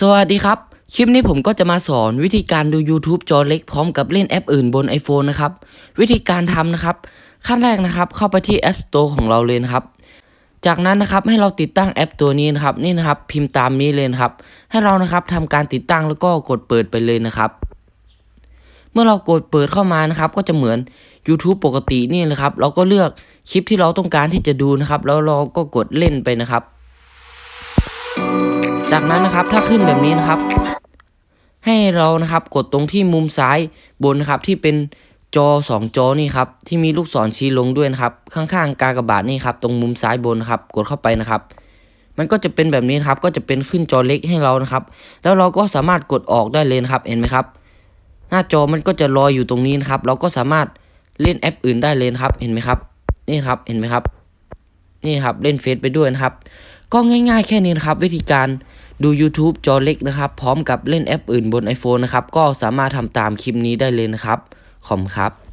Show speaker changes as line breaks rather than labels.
สวัสดีครับ คลิปนี้ผมก็จะมาสอนวิธีการดู YouTube จอเล็กพร้อมกับเล่นแอปอื่นบน iPhone นะครับ วิธีการทำนะครับ ขั้นแรกนะครับ เข้าไปที่ App Store ของเราเลยนะครับ จากนั้นนะครับให้เราติดตั้งแอปตัวนี้นะครับนี่นะครับ พิมพ์ตามนี้เลยนะครับ ให้เรานะครับทำการติดตั้งแล้วก็กดเปิดไปเลยนะครับ เมื่อเรากดเปิดเข้ามานะครับ ก็จะเหมือน YouTube ปกตินี่เลยครับ เราก็เลือกคลิปที่เราต้องการที่จะดูนะครับ แล้วเราก็กดเล่นไปนะครับ จากนั้นนะครับถ้าขึ้นแบบนี้นะครับ ให้เรานะครับกดตรงที่มุมซ้ายบนนะครับที่เป็นจอ 2 จอนี่ครับที่มีลูกศรชี้ลงด้วยนะครับ ข้างๆ กากบาทนี่ครับตรงมุมซ้ายบนนะครับ กดเข้าไปนะครับ มันก็จะเป็นแบบนี้นครับก็จะเป็นขึ้นจอเล็กให้เรานะครับ แล้วเราก็สามารถกดออกได้เลยนะครับเห็นไหมครับ หน้าจอมันก็จะลอยอยู่ตรงนี้นะครับ เราก็สามารถเล่นแอปอื่นได้เลยนะครับ เห็นไหมครับ นี่ครับเห็นไหมครับ นี่ครับเล่นเฟซไปด้วยนะครับ ก็ง่ายๆแค่นี้นะครับ วิธีการดู YouTube จอเล็กนะครับ พร้อมกับเล่นแอปอื่นบน iPhone นะครับ ก็สามารถทำตามคลิปนี้ได้เลยนะครับ ขอบคุณครับ